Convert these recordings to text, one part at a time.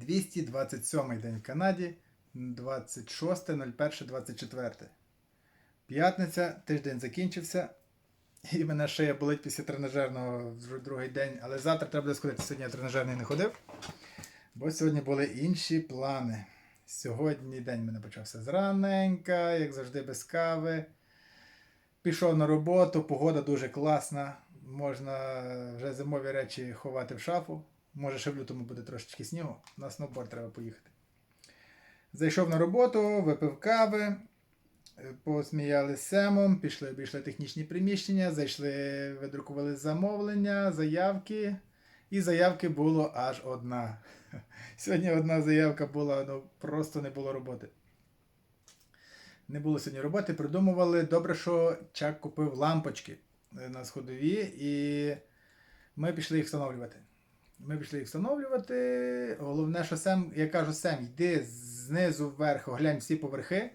227 день в Канаді, 26.01.24. П'ятниця, тиждень закінчився. І мене шия болить після тренажерного другий день. Але завтра треба буде сходити. Сьогодні я тренажерний не ходив. Бо сьогодні були інші плани. Сьогодні день в мене почався зраненька, як завжди, без кави. Пішов на роботу, погода дуже класна. Можна вже зимові речі ховати в шафу. Може, ще в лютому буде трошечки снігу. На сноуборд треба поїхати. Зайшов на роботу, випив кави, е, посміяли з Семом, пішли, обійшли технічні приміщення, зайшли, видрукували замовлення, заявки. І заявки було аж одна. Сьогодні одна заявка була, ну просто не було роботи. Не було сьогодні роботи, придумували. Добре, що Чак купив лампочки е, на сходові, і ми пішли їх встановлювати. Ми пішли їх встановлювати. Головне, що Сем, я кажу, Сем, йди знизу вверх, оглянь всі поверхи.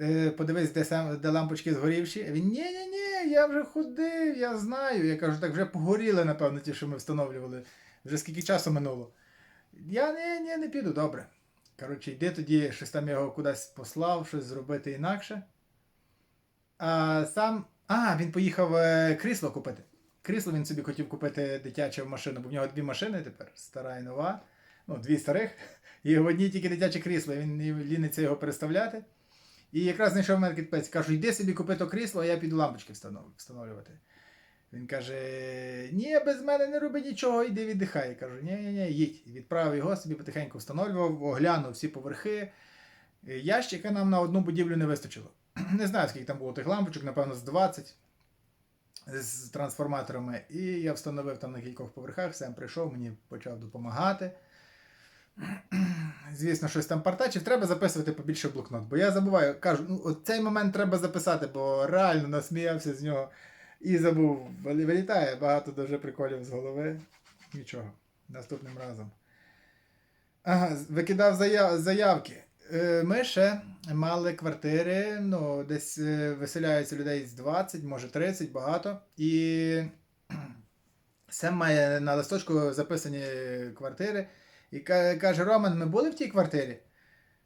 Е, Подивись, де, Сем, де лампочки згорівші. Він ні, ні, ні, я вже ходив, я знаю. Я кажу, так вже погоріли, напевно, ті, що ми встановлювали. Вже скільки часу минуло. Я ні, ні, не піду, добре. Коротше, йди тоді, щось там його кудись послав, щось зробити інакше. А сам. А, він поїхав е, крісло купити. Крісло він собі хотів купити дитячу машину, бо в нього дві машини тепер, стара і нова. Ну, дві старих. І в одній тільки дитяче крісло, він ліниться його переставляти. І якраз знайшов маркетплейс. Кажу, йди собі купи то крісло, а я піду лампочки встановлювати. Він каже: Ні, без мене не роби нічого, йди віддихай. Я кажу, ні, ні, ні, їдь. Відправив його собі потихеньку встановлював, оглянув всі поверхи. Ящика нам на одну будівлю не вистачило. Не знаю, скільки там було тих лампочок, напевно, з 20 з трансформаторами. І я встановив там на кількох поверхах, сам прийшов, мені почав допомагати. Звісно, щось там партачив, треба записувати побільше блокнот. Бо я забуваю, кажу, ну цей момент треба записати, бо реально насміявся з нього і забув. Вилітає багато дуже приколів з голови. Нічого, наступним разом. Ага, викидав зая- заявки. Е, Ми ще мали квартири, ну, десь е, виселяється людей з 20, може 30, багато. І Сем має на листочку записані квартири. І каже: Роман, ми були в тій квартирі?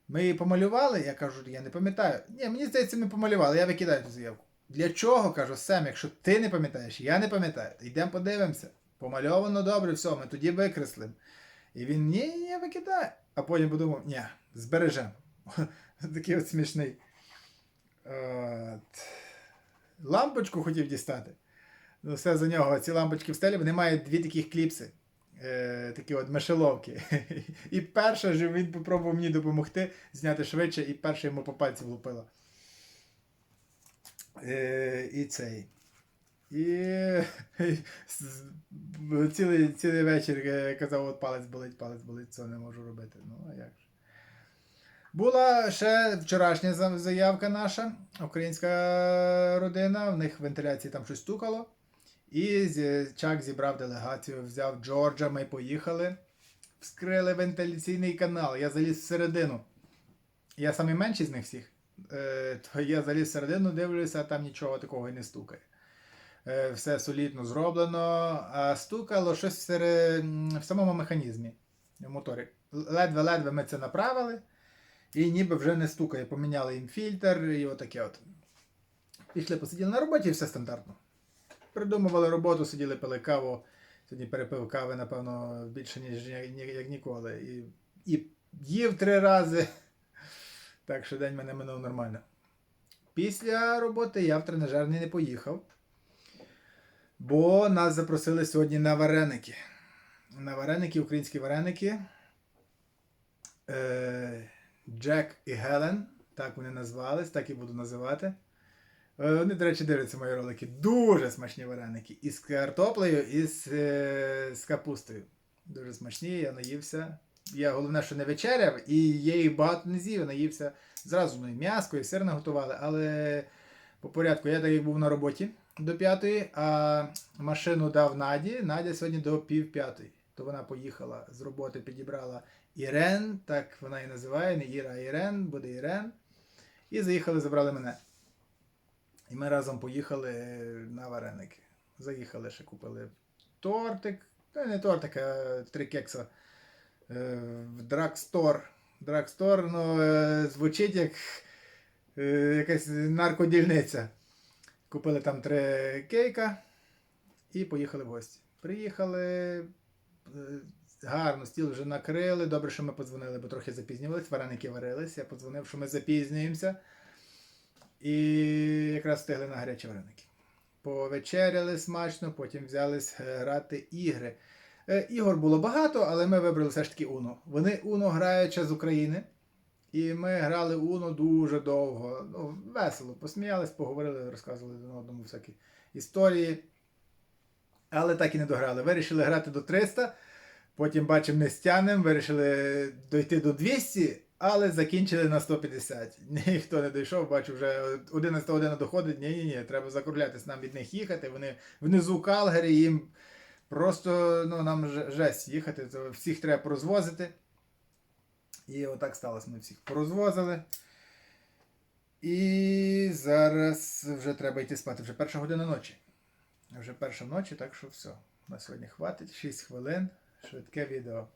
Ми її помалювали? Я кажу, я не пам'ятаю. Ні, мені здається, ми помалювали, я викидаю ту заявку. Для чого? кажу, Сем, якщо ти не пам'ятаєш, я не пам'ятаю. Йдемо подивимося. Помальовано добре, все, ми тоді викреслимо. І він ні, ні, викидає. А потім подумав, ні, збережемо. Такий от смішний. От. Лампочку хотів дістати. Ну, все за нього. Ці лампочки в стелі, вони мають дві таких кліпси. Е, такі от мишеловки. І перша ж він попробував мені допомогти зняти швидше, і перша йому по пальці влупила. Е, і цей. І цілий, цілий вечір е, казав, от палець болить, палець болить, це не можу робити. Ну, а як ж. Була ще вчорашня заявка наша, українська родина, в них вентиляції там щось стукало. І Чак зібрав делегацію, взяв Джорджа, ми поїхали, вскрили вентиляційний канал, я заліз всередину. Я самий менший з них всіх. Е, то я заліз всередину, дивлюся, а там нічого такого і не стукає. Е, все солідно зроблено, а стукало щось в самому механізмі, в моторі. Ледве-ледве ми це направили, і ніби вже не стукає. Поміняли їм фільтр і отаке от. Пішли, посиділи на роботі і все стандартно. Придумували роботу, сиділи, пили каву. Сьогодні перепив кави, напевно, більше, ніж ні- ні- як ніколи. І, і їв три рази. Так що день мене минув нормально. Після роботи я в тренажерний не поїхав. Бо нас запросили сьогодні на вареники. На вареники, українські вареники. Е, Джек і Гелен, так вони назвались, так і буду називати. Е, Вони, до речі, дивляться мої ролики. Дуже смачні вареники. І з картоплею, і з, е, з капустою. Дуже смачні, я наївся. Я головне, що не вечеряв, і я їх багато не з'їв, наївся зразу ну, і м'яско, і сир наготували. Але по порядку, я так як був на роботі до п'ятої, а машину дав Наді. Надя сьогодні до пів п'ятої. То вона поїхала з роботи, підібрала Ірен, так вона і називає, не Іра, а Ірен, буде Ірен. І заїхали, забрали мене. І ми разом поїхали на вареники. Заїхали ще купили тортик. Та не тортик, а три кекса е, в Драгстор. Драгстор ну, е, звучить як е, якась наркодільниця. Купили там три кейка і поїхали в гості. Приїхали, е, гарно, стіл вже накрили. Добре, що ми подзвонили, бо трохи запізнювалися, вареники варились. Я подзвонив, що ми запізнюємося. І якраз встигли на гарячі вареники. Повечеряли смачно, потім взялись е, грати ігри. Е, Ігор було багато, але ми вибрали все ж таки Уно. Вони Уно грають ще з України. І ми грали Уно дуже довго. Ну, весело, посміялись, поговорили, розказували один одному всякі історії. Але так і не дограли. Вирішили грати до 300, потім бачимо, не стянем, вирішили дойти до 200, але закінчили на 150. Ніхто не дійшов, бачу, вже 11 година доходить. Ні, ні, ні, треба закруглятись, нам від них їхати. Вони внизу Калгарі, їм просто ну, нам жесть їхати, всіх треба порозвозити. І отак сталося. Ми всіх порозвозили. І зараз вже треба йти спати. Вже перша година ночі. Вже перша ночі, так що все. На сьогодні хватить. 6 хвилин. Швидке відео.